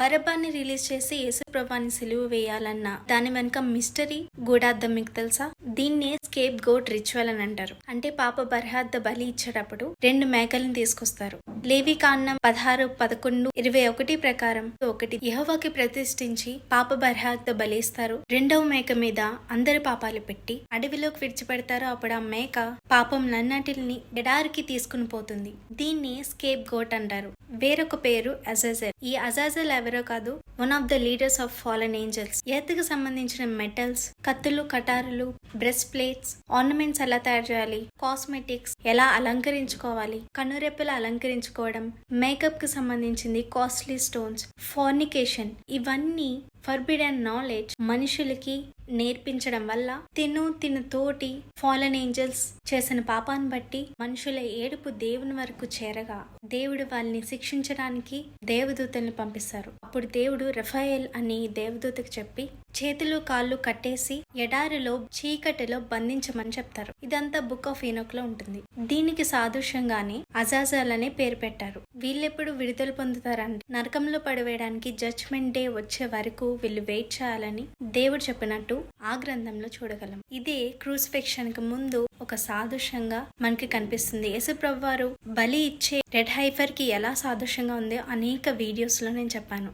బరబాన్ని release చేసి యేసు ప్రభాని సిలువ వేయాలన్న దాని వెనుక మిస్టరీ గూఢార్థం మీకు తెలుసా? దీన్నే స్కేప్ గోట్ రిచువల్ అని అంటారు. అంటే పాప బర్హార్థ బలి ఇచ్చేటప్పుడు రెండు మేకలను తీసుకొస్తారు. లేవి కాండం పదహారు పదకొండు ఇరవై ఒకటి ప్రకారం ఒకటి యహోవాకి ప్రతిష్ఠించి పాప బర్హాద్ద బలిస్తారు. రెండవ మేక మీద అందరి పాపాలు పెట్టి అడవిలోకి విడిచిపెడతారు. అప్పుడు ఆ మేక పాపం నన్నటిని ఎడారికి తీసుకుని పోతుంది. దీన్ని స్కేప్ గోట్ అంటారు. వేరొక పేరు అజాజల్ ఈ అజాజల్ ఎవరో కాదు one of the leaders of fallen angels ఎత్తుకు సంబంధించిన మెటల్స్ కత్తులు కటారులు బ్రెస్ట్ ప్లేట్స్ ఆర్నమెంట్స్ ఎలా తయారు చేయాలి కాస్మెటిక్స్ ఎలా అలంకరించుకోవాలి కనురెప్పలు అలంకరించుకోవడం మేకప్కి సంబంధించింది కాస్ట్లీ స్టోన్స్ ఫార్నికేషన్ ఇవన్నీ ఫర్బిడెన్ నాలెడ్జ్ మనుషులకి నేర్పించడం వల్ల తిను తిన తోటి ఫాలన్ ఏంజల్స్ చేసిన పాపాన్ని బట్టి మనుషుల ఏడుపు దేవుని వరకు చేరగా దేవుడు వాళ్ళని శిక్షించడానికి దేవదూతల్ని పంపిస్తారు. అప్పుడు దేవుడు రఫాయల్ అని దేవదూతకు చెప్పి చేతులు కాళ్ళు కట్టేసి ఎడారిలో చీకటిలో బంధించమని చెప్తారు. ఇదంతా బుక్ ఆఫ్ ఈనోక్లో ఉంటుంది. దీనికి సాదృశ్యంగానే అజాజాల్ అనే పేరు పెట్టారు. వీళ్ళెప్పుడు విడుదల పొందుతారని నరకంలో పడివేయడానికి జడ్జ్మెంట్ డే వచ్చే వరకు వీళ్ళు వెయిట్ చేయాలని దేవుడు చెప్పినట్టు ఆ గ్రంథంలో చూడగలం. ఇదే క్రూసిఫిక్షన్కి ముందు ఒక సాదృశ్యంగా మనకి కనిపిస్తుంది. యేసుప్రభు వారు బలి ఇచ్చే రెడ్ హైఫర్కి ఎలా సాదృశ్యంగా ఉందో అనేక వీడియోస్లో నేను చెప్పాను.